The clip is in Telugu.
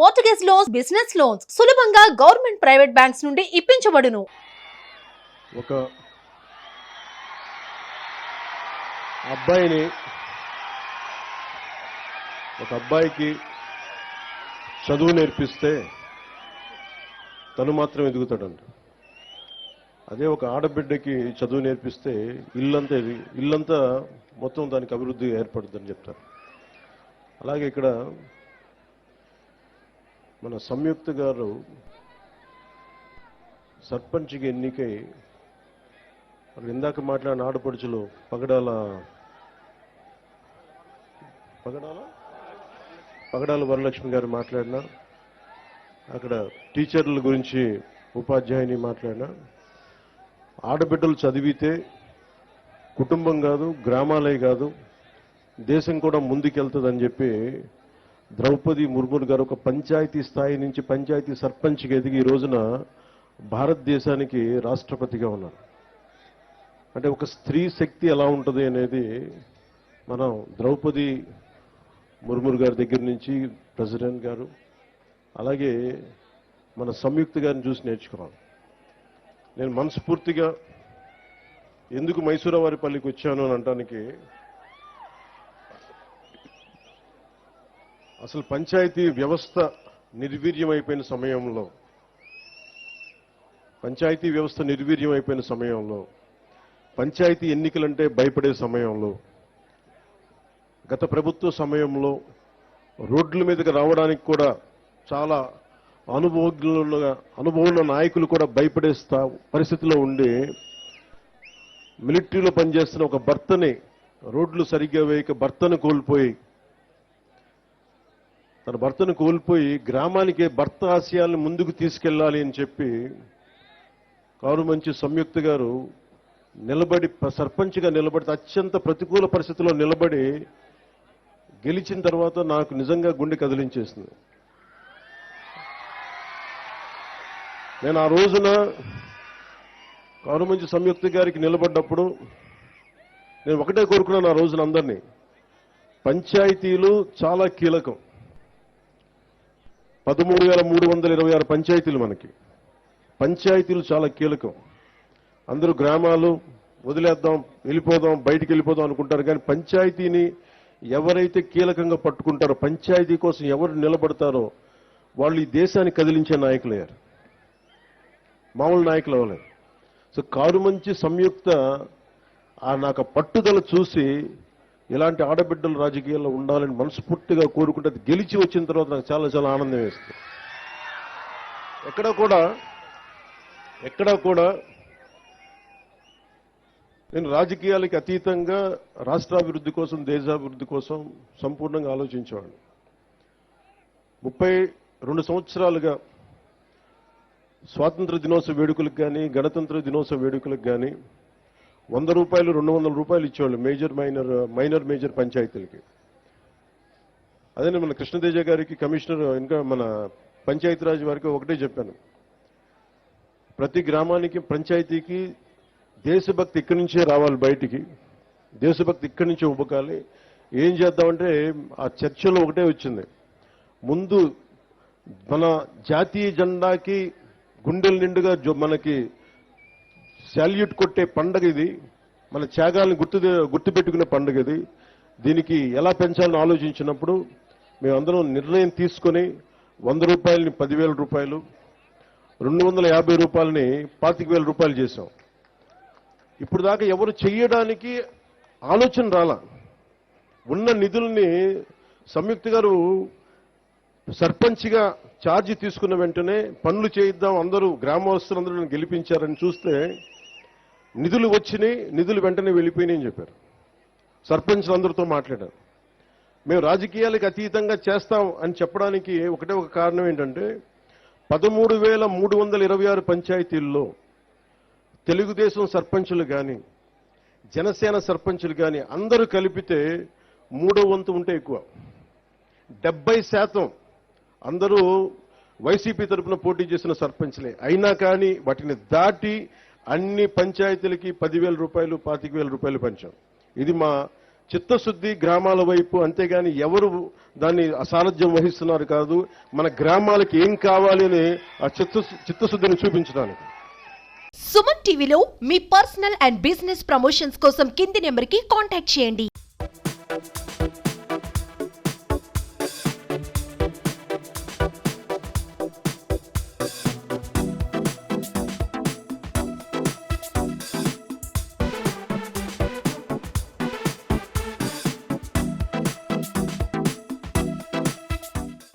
మోర్టగేజ్ లోన్స్ బిజినెస్ లోన్స్ సులభంగా గవర్నమెంట్ ప్రైవేట్ బ్యాంక్స్ నుండి ఇప్పించబడును. ఒక అబ్బాయిని ఒక అబ్బాయికి చదువు నేర్పిస్తే తను మాత్రం ఎదుగుతాడంట. అదే ఒక ఆడబిడ్డకి చదువు నేర్పిస్తే ఇల్లంతా ఇల్లంతా మొత్తం దానికి అభివృద్ధి ఏర్పడుతుందని చెప్తారు. అలాగే ఇక్కడ మన సంయుక్త గారు సర్పంచ్కి ఎన్నికై ఇందాక మాట్లాడిన ఆడపడుచులు పగడాల పగడాల? పగడాల వరలక్ష్మి గారు మాట్లాడిన అక్కడ టీచర్ల గురించి ఉపాధ్యాయుని మాట్లాడిన ఆడబిడ్డలు చదివితే కుటుంబం కాదు గ్రామాలే కాదు దేశం కూడా ముందుకెళ్తుందని చెప్పి ద్రౌపది ముర్ముర్ గారు ఒక పంచాయతీ స్థాయి నుంచి పంచాయతీ సర్పంచ్కి ఎదిగి ఈ రోజున భారతదేశానికి రాష్ట్రపతిగా ఉన్నారు. అంటే ఒక స్త్రీ శక్తి ఎలా ఉంటుంది అనేది మనం ద్రౌపది ముర్ముర్ గారి దగ్గర నుంచి ప్రెసిడెంట్ గారు అలాగే మన సంయుక్త గారిని చూసి నేర్చుకున్నాను నేను మనస్ఫూర్తిగా ఎందుకు మైసూరవారిపల్లికి వచ్చాను అని అంటానికి అసలు పంచాయతీ వ్యవస్థ నిర్వీర్యమైపోయిన సమయంలో పంచాయతీ వ్యవస్థ నిర్వీర్యమైపోయిన సమయంలో పంచాయతీ ఎన్నికలంటే భయపడే సమయంలో గత ప్రభుత్వ సమయంలో రోడ్ల మీదకి రావడానికి కూడా చాలా అనుభవజ్ఞులుగా అనుభవంలో నాయకులు కూడా భయపడే పరిస్థితిలో ఉండి మిలిటరీలో పనిచేస్తున్న ఒక భర్తని రోడ్లు సరిగ్గా వేయక భర్తను కోల్పోయి తన భర్తను కోల్పోయి గ్రామానికి భర్త ఆశయాలను ముందుకు తీసుకెళ్ళాలి అని చెప్పి కారు మంచి సంయుక్త గారు నిలబడి సర్పంచ్గా నిలబడి అత్యంత ప్రతికూల పరిస్థితిలో నిలబడి గెలిచిన తర్వాత నాకు నిజంగా గుండె కదిలించేసింది. నేను ఆ రోజున కారుమంచి సంయుక్త గారికి నిలబడ్డప్పుడు నేను ఒకటే కోరుకున్నాను ఆ రోజున అందరినీ. పంచాయతీలు చాలా కీలకం. పదమూడు వేల మూడు వందల ఇరవై ఆరు పంచాయతీలు మనకి. పంచాయతీలు చాలా కీలకం. అందరూ గ్రామాలు వదిలేద్దాం వెళ్ళిపోదాం బయటికి వెళ్ళిపోదాం అనుకుంటారు కానీ పంచాయతీని ఎవరైతే కీలకంగా పట్టుకుంటారో పంచాయతీ కోసం ఎవరు నిలబడతారో వాళ్ళు ఈ దేశాన్ని కదిలించే నాయకులయ్యారు మామూలు నాయకులు అవ్వలేదు. సో కారు మంచి సంయుక్త ఆ నాకు పట్టుదల చూసి ఇలాంటి ఆడబిడ్డలు రాజకీయాల్లో ఉండాలని మనస్ఫూర్తిగా కోరుకుంటే అది గెలిచి వచ్చిన తర్వాత నాకు చాలా చాలా ఆనందం వేస్తుంది. ఎక్కడ కూడా ఎక్కడ కూడా నేను రాజకీయాలకి అతీతంగా రాష్ట్రాభివృద్ధి కోసం దేశాభివృద్ధి కోసం సంపూర్ణంగా ఆలోచించేవాడిని. ముప్పై రెండు సంవత్సరాలుగా స్వాతంత్ర దినోత్సవ వేడుకలకు కానీ గణతంత్ర దినోత్సవ వేడుకలకు కానీ వంద రూపాయలు రెండు వందల రూపాయలు ఇచ్చేవాళ్ళు మేజర్ మైనర్ మైనర్ మేజర్ పంచాయతీలకి. అదే మన కృష్ణతేజ గారికి కమిషనర్ ఇంకా మన పంచాయతీరాజ్ వారికి ఒకటే చెప్పాను. ప్రతి గ్రామానికి పంచాయతీకి దేశభక్తి ఇక్కడి నుంచే రావాలి బయటికి. దేశభక్తి ఇక్కడి నుంచే ఉబకాలి ఏం చేద్దామంటే ఆ చర్చలో ఒకటే వచ్చింది. ముందు మన జాతీయ జెండాకి గుండెల నిండుగా జో- మనకి శాల్యూట్ కొట్టే పండగ ఇది. మన త్యాగాలను గుర్తు గుర్తుపెట్టుకునే పండుగ ఇది. దీనికి ఎలా పెంచాలని ఆలోచించినప్పుడు మేమందరం నిర్ణయం తీసుకొని వంద రూపాయలని పదివేల రూపాయలు రెండు వందల యాభై రూపాయలని పాతిక వేల రూపాయలు చేశాం. ఇప్పుడు దాకా ఎవరు చేయడానికి ఆలోచన రాలా. ఉన్న నిధుల్ని సంయుక్త గారు సర్పంచ్గా ఛార్జీ తీసుకున్న వెంటనే పనులు చేయిద్దాం అందరూ గ్రామస్తులందరూ గెలిపించారని చూస్తే నిధులు వచ్చినాయి నిధులు వెంటనే వెళ్ళిపోయినాయని చెప్పారు. సర్పంచ్లు అందరితో మాట్లాడారు. మేము రాజకీయాలకు అతీతంగా చేస్తాం అని చెప్పడానికి ఒకటే ఒక కారణం ఏంటంటే పదమూడు వేల మూడు వందల ఇరవై ఆరు పంచాయతీల్లో తెలుగుదేశం సర్పంచులు కానీ జనసేన సర్పంచులు కానీ అందరూ కలిపితే మూడో వంతు ఉంటే ఎక్కువ. డెబ్బై శాతం అందరూ వైసీపీ తరఫున పోటీ చేసిన సర్పంచ్లే. అయినా కానీ వాటిని దాటి అన్ని పంచాయతీలకి పదివేల రూపాయలు పాతిక వేల రూపాయలు పంచాం. ఇది మా చిత్తశుద్ధి గ్రామాల వైపు అంతేగాని ఎవరు దాన్ని అసారథ్యం వహిస్తున్నారు కాదు మన గ్రామాలకి ఏం కావాలి అని ఆ చిత్త చిత్తశుద్ధిని చూపించడానికి. సుమన్ టీవీలో మీ పర్సనల్ అండ్ బిజినెస్ ప్రమోషన్స్ కోసం కింది నెంబర్కి కాంటాక్ట్ చేయండి.